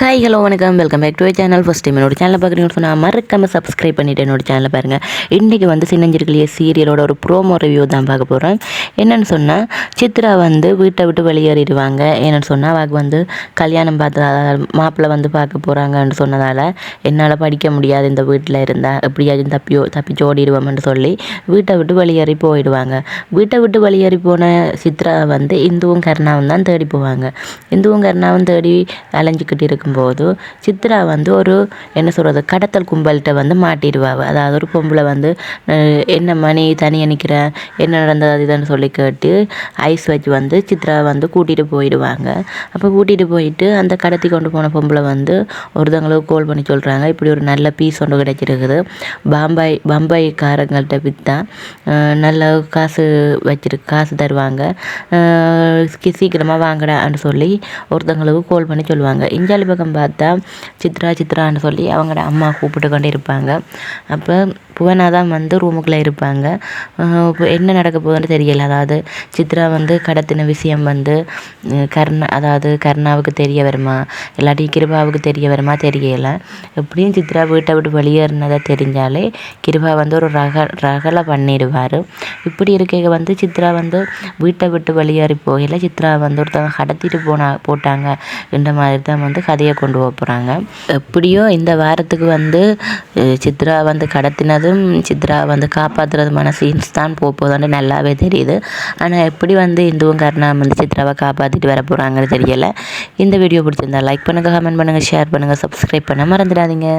Hi hello வணக்கம். Welcome back to channel first time என்னோட channel பார்க்குறீங்கன்னு சொன்னால் மறக்காமல் சப்ஸ்கிரைப் பண்ணிவிட்டு என்னோட சேனலை பாருங்கள் இன்றைக்கி வந்து சின்னஞ்சிருக்கலையே சீரியலோட ஒரு ப்ரோமோ ரிவ்யூ தான் பார்க்க போகிறோம் என்னென்னு சொன்னால் சித்ரா வந்து வீட்டை விட்டு வெளியேறிடுவாங்க. என்னென்னு சொன்னால் அவளுக்கு வந்து கல்யாணம் பார்த்ததால் மாப்பிள்ளை வந்து பார்க்க போகிறாங்கன்னு சொன்னதால் என்னால் படிக்க முடியாது இந்த வீட்டில் இருந்தால் எப்படியாச்சும் தப்பியோ தப்பிச்சு ஓடிடுவோம்னு சொல்லி வீட்டை விட்டு வெளியேறி போயிடுவாங்க. வீட்டை விட்டு வெளியேறி போன சித்ரா வந்து இந்துவும் கருணாவும் தான் தேடி போவாங்க. இந்துவும் கருணாவும் தேடி அலைஞ்சிக்கிட்டு இருக்கும்போது சித்ரா வந்து ஒரு என்ன சொல்கிறது கடத்தல் கும்பல்கிட்ட வந்து மாட்டிடுவாள் அதாவது ஒரு பொம்பளை வந்து என்ன மணி தனியாக நிற்கிறேன் என்ன நடந்தது? அது இதுன்னு சொல்லி கேட்டு ஐஸ் வச்சு வந்து சித்ரா வந்து கூட்டிகிட்டு போயிடுவாங்க. அப்போ கூட்டிகிட்டு போயிட்டு அந்த கடத்தி கொண்டு போன பொம்பளை வந்து ஒருத்தவங்களுக்கு கோல் பண்ணி சொல்கிறாங்க இப்படி ஒரு நல்ல பீஸ் ஒன்று கிடைச்சிருக்குது. பாம்பாய் பம்பாய்க்காரங்கள்ட்ட விற்றா நல்ல காசு வச்சிருக்கு காசு தருவாங்க. சீக்கிரமாக வாங்கடான்னு சொல்லி ஒருத்தங்களுக்கு கோல் பண்ணி சொல்லுவாங்க. இஞ்சாலி பக்கம் பார்த்தா சித்ரா சித்ரான்னு சொல்லி அவங்களோட அம்மா கூப்பிட்டு கொண்டு இருப்பாங்க அப்போ புவனா தான் வந்து ரூமுக்குள்ளே இருப்பாங்க. இப்போ என்ன நடக்க போகுதுன்னு தெரியல. அதாவது சித்ரா வந்து கடத்தின விஷயம் வந்து கர்ணா அதாவது கர்ணாவுக்கு தெரிய வருமா? இல்லாட்டி கிருபாவுக்கு தெரிய வருமா? தெரியல. எப்படியும் சித்ரா வீட்டை விட்டு வெளியேறினதை தெரிஞ்சாலே கிருபா வந்து ஒரு ரக ரகலை பண்ணிடுவார். இப்படி இருக்க வந்து சித்ரா வந்து வீட்டை விட்டு வெளியேறி போகல. சித்ரா வந்து ஒருத்தவங்க கடத்திட்டு போனா போட்டாங்க இந்த மாதிரி தான் வந்து கதையை கொண்டு போக போகிறாங்க எப்படியோ இந்த வாரத்துக்கு வந்து சித்ரா வந்து கடத்தினது வந்து சித்ரா வந்து காப்பாற்றுறதுமான சீன்ஸ் தான் போக போகுதுன்னு நல்லாவே தெரியுது. ஆனால் எப்படி வந்து இந்துவும் கருணா வந்து சித்ராவை காப்பாற்றிட்டு வர போகிறாங்கன்னு தெரியல. இந்த வீடியோ பிடிச்சிருந்தா லைக் பண்ணுங்கள் கமெண்ட் பண்ணுங்கள் ஷேர் பண்ணுங்கள் சப்ஸ்கிரைப் பண்ண மறந்துடாதீங்க.